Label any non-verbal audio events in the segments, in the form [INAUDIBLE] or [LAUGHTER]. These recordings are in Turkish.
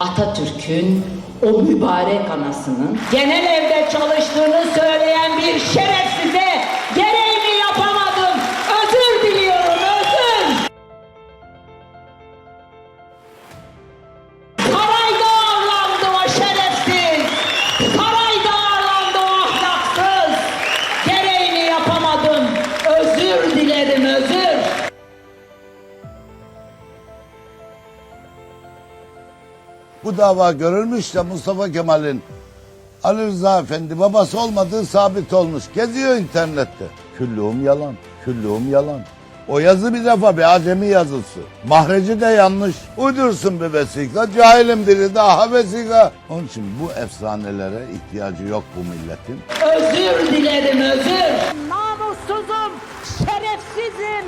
Atatürk'ün o mübarek anasının genel evde çalıştığını söyleyen bir şerefsize Bu dava görülmüş de Mustafa Kemal'in Ali Rıza Efendi babası olmadığı sabit olmuş. Geziyor internette. Küllüğüm yalan, küllüğüm yalan. O yazı bir defa bir acemi yazısı. Mahreci de yanlış. Uydursun bir vesika. Cahilim dili daha vesika. Onun için bu efsanelere ihtiyacı yok bu milletin. Özür dilerim, özür. namussuzum, şerefsizim,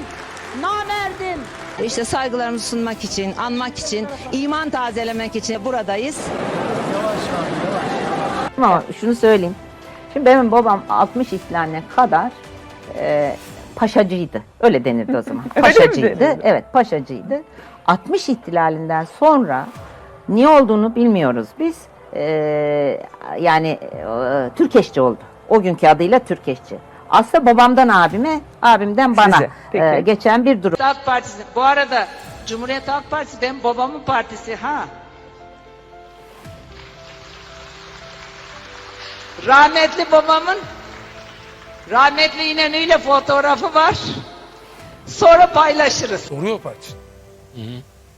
namerdim. İşte saygılarımızı sunmak için, anmak için, iman tazelemek için buradayız. Ama şunu söyleyeyim. Şimdi benim babam 60 ihtilaline kadar e, paşacıydı. Öyle denirdi o [LAUGHS] zaman. Paşacıydı. evet paşacıydı. 60 ihtilalinden sonra niye olduğunu bilmiyoruz biz. E, yani e, Türkeşçi oldu. O günkü adıyla Türkeşçi. Aslında babamdan abime, abimden bana Size, e, geçen bir durum. Halk Partisi. Bu arada Cumhuriyet Halk Partisi benim babamın partisi ha. Rahmetli babamın rahmetli İnönü'yle fotoğrafı var. Sonra paylaşırız. Doğru Yol Partisi.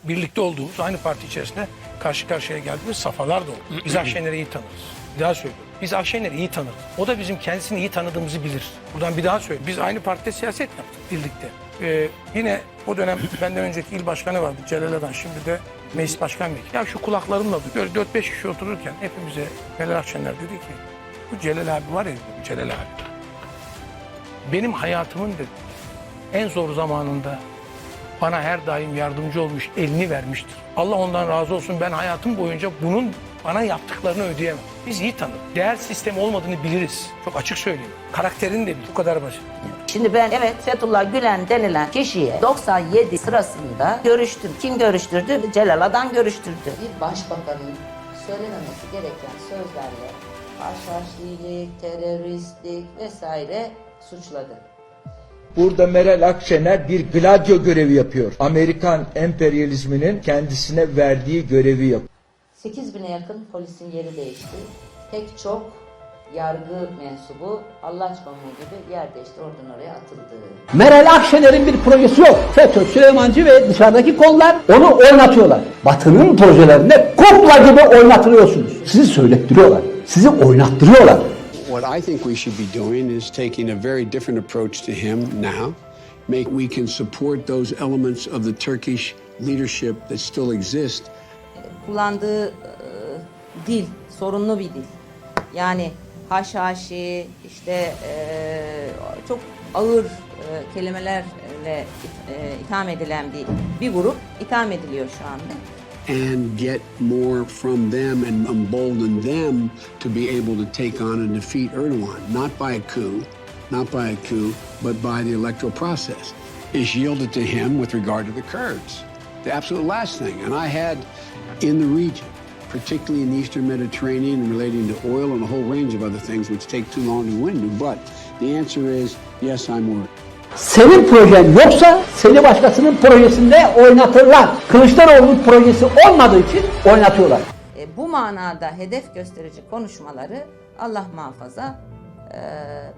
Birlikte olduğumuz aynı parti içerisinde karşı karşıya geldiğimiz safhalar da oldu. Biz Akşener'i iyi tanırız. Bir daha söylüyorum. Biz Akşener'i iyi tanırız. O da bizim kendisini iyi tanıdığımızı bilir. Buradan bir daha söyleyeyim. Biz aynı partide siyaset yaptık birlikte. Ee, yine o dönem [LAUGHS] benden önceki il başkanı vardı Celal Adan. Şimdi de meclis başkan vekili. Ya şu kulaklarımla böyle 4-5 kişi otururken hepimize Meral Akşener dedi ki bu Celal abi var ya Celal abi. Benim hayatımın dedi en zor zamanında bana her daim yardımcı olmuş, elini vermiştir. Allah ondan razı olsun. Ben hayatım boyunca bunun bana yaptıklarını ödeyemem. Biz iyi tanırız. Değer sistemi olmadığını biliriz. Çok açık söyleyeyim. Karakterini de bil. Bu kadar basit. Şimdi ben evet Fethullah Gülen denilen kişiye 97 sırasında görüştüm. Kim görüştürdü? Celal Adan görüştürdü. Bir başbakanın söylememesi gereken sözlerle haşhaşilik, teröristlik vesaire suçladı. Burada Meral Akşener bir gladyo görevi yapıyor. Amerikan emperyalizminin kendisine verdiği görevi yapıyor. 8 bine yakın polisin yeri değişti. Pek çok yargı mensubu Allah pamuğu gibi yer değişti oradan oraya atıldı. Meral Akşener'in bir projesi yok. FETÖ, Süleymancı ve dışarıdaki konular onu oynatıyorlar. Batı'nın projelerinde kukla gibi oynatılıyorsunuz. Sizi söylettiriyorlar. Sizi oynattırıyorlar. What I think we should be doing is taking a very different approach to him now. Make we can support those elements of the Turkish leadership that still exist Kullandığı e, dil sorunlu bir dil. Yani haşhaşi işte e, çok ağır e, kelimelerle e, itham edilen bir bir grup itham ediliyor şu anda. And get more from them and embolden them to be able to take on and defeat Erdogan, not by a coup, not by a coup, but by the electoral process, is yielded to him with regard to the Kurds. The absolute last thing. And I had in the region, particularly in the Eastern Mediterranean relating to oil and a whole range of other things which take too long to into, but the answer is yes, I'm worried. Senin projen yoksa seni başkasının projesinde oynatırlar. Kılıçdaroğlu'nun projesi olmadığı için oynatıyorlar. E, bu manada hedef gösterici konuşmaları Allah muhafaza e,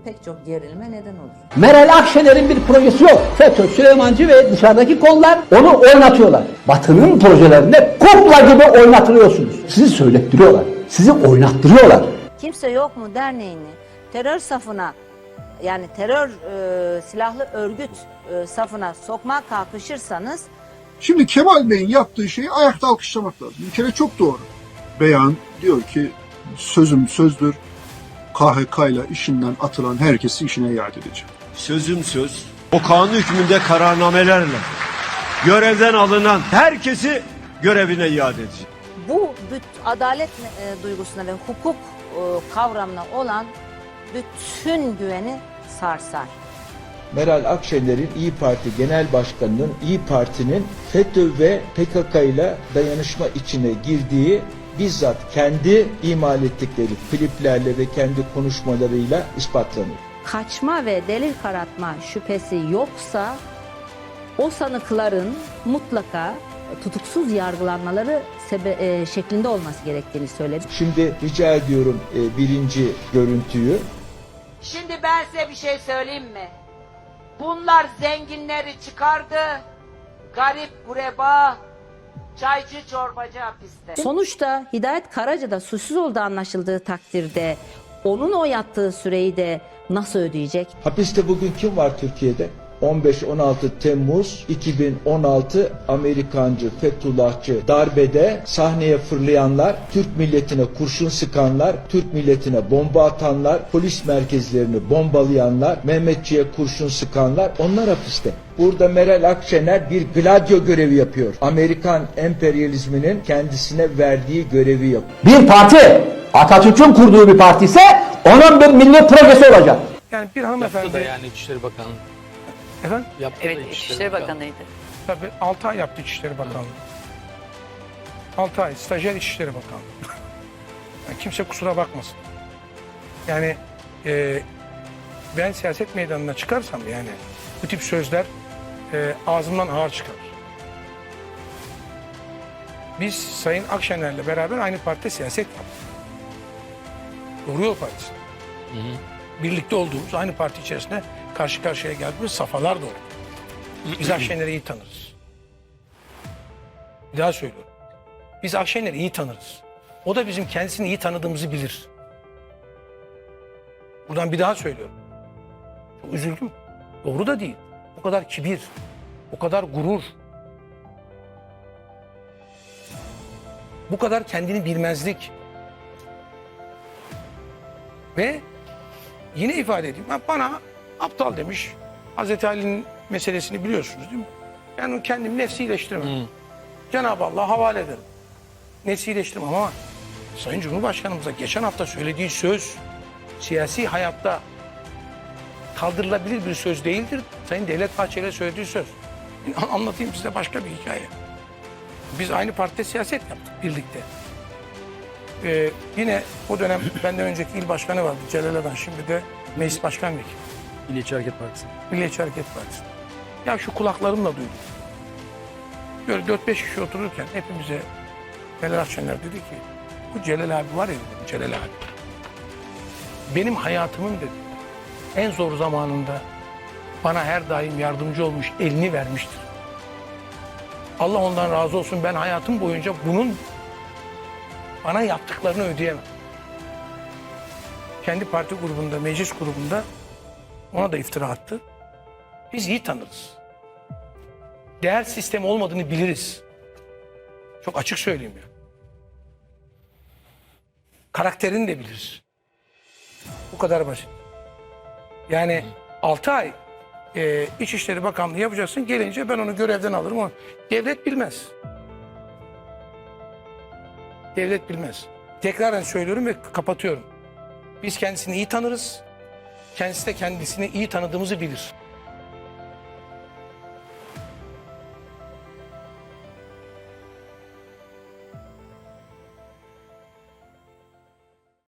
pek çok gerilime neden olur. Meral Akşener'in bir projesi yok. FETÖ, Süleymancı ve dışarıdaki konular onu oynatıyorlar. Batı'nın projelerinde kukla gibi oynatılıyorsunuz. Sizi söylettiriyorlar. Sizi oynattırıyorlar. Kimse Yok mu derneğini terör safına yani terör e, silahlı örgüt e, safına sokmak kalkışırsanız Şimdi Kemal Bey'in yaptığı şeyi ayakta alkışlamak lazım. Bir kere çok doğru. Beyan diyor ki sözüm sözdür. KHK ile işinden atılan herkesi işine iade edeceğim. Sözüm söz. O kanun hükmünde kararnamelerle görevden alınan herkesi görevine iade edeceğim. bu büt, adalet e, duygusuna ve hukuk e, kavramına olan bütün güveni sarsar. Meral Akşener'in İyi Parti Genel Başkanı'nın İyi Parti'nin FETÖ ve PKK ile dayanışma içine girdiği bizzat kendi imal ettikleri kliplerle ve kendi konuşmalarıyla ispatlanıyor. Kaçma ve delil karartma şüphesi yoksa o sanıkların mutlaka tutuksuz yargılanmaları sebe- e, şeklinde olması gerektiğini söyledi. Şimdi rica ediyorum e, birinci görüntüyü. Şimdi ben size bir şey söyleyeyim mi? Bunlar zenginleri çıkardı. Garip gureba, çaycı çorbacı hapiste. Sonuçta Hidayet Karaca da suçsuz olduğu anlaşıldığı takdirde onun o yattığı süreyi de nasıl ödeyecek? Hapiste bugün kim var Türkiye'de? 15-16 Temmuz 2016 Amerikancı, Fethullahçı darbede sahneye fırlayanlar, Türk milletine kurşun sıkanlar, Türk milletine bomba atanlar, polis merkezlerini bombalayanlar, Mehmetçiğe kurşun sıkanlar onlar hapiste. Burada Meral Akşener bir gladyo görevi yapıyor. Amerikan emperyalizminin kendisine verdiği görevi yapıyor. Bir parti Atatürk'ün kurduğu bir parti ise onun bir milli projesi olacak. Yani bir hanımefendi... Yaptı da yani İçişleri Bakanı. Efendim? Yaptı Evet, da İçişleri Bakanı'ydı. Tabii 6 ay yaptı İçişleri Bakanlığı. 6 ay stajyer İçişleri Bakanlığı. [LAUGHS] Yani kimse kusura bakmasın. Yani e, ben siyaset meydanına çıkarsam yani bu tip sözler e, ağzımdan ağır çıkar. Biz Sayın Akşener'le beraber aynı partide siyaset yaptık. Doğru Yol Partisi. Birlikte olduğumuz aynı parti içerisinde karşı karşıya geldiğimiz safhalar da oldu. Biz Akşener'i iyi tanırız. Bir daha söylüyorum. Biz Akşener'i iyi tanırız. O da bizim kendisini iyi tanıdığımızı bilir. Buradan bir daha söylüyorum. Çok üzüldüm. Doğru da değil. O kadar kibir, o kadar gurur, bu kadar kendini bilmezlik ve yine ifade edeyim. Bana aptal demiş. Hazreti Ali'nin meselesini biliyorsunuz değil mi? Ben onu kendim nefsileştirmem. Cenab-ı Allah'a havale ederim. Nefsileştirmem ama Sayın Cumhurbaşkanımıza geçen hafta söylediği söz siyasi hayatta kaldırılabilir bir söz değildir. Sayın Devlet Bahçeli'ye söylediği söz. An- Anlatayım size başka bir hikaye. Biz aynı partide siyaset yaptık birlikte. Ee, yine o dönem benden önceki il başkanı vardı Celal Adan şimdi de meclis başkan vekili. Milliyetçi Hareket Partisi. Milliyetçi Hareket Partisi. Ya şu kulaklarımla duydum. Böyle 4-5 kişi otururken hepimize Celal Akşener dedi ki bu Celal abi var ya dedi, Celal abi. Benim hayatımın dedi en zor zamanında bana her daim yardımcı olmuş, elini vermiştir. Allah ondan razı olsun ben hayatım boyunca bunun bana yaptıklarını ödeyemem. Kendi parti grubunda, meclis grubunda ona da iftira attı. Biz iyi tanırız. Değer sistemi olmadığını biliriz. Çok açık söyleyeyim ya. Karakterini de biliriz. Bu kadar basit. Yani 6 ay e, İçişleri Bakanlığı yapacaksın. Gelince ben onu görevden alırım. Devlet bilmez. Devlet bilmez. Tekraren söylüyorum ve kapatıyorum. Biz kendisini iyi tanırız. Kendisi de kendisini iyi tanıdığımızı bilir.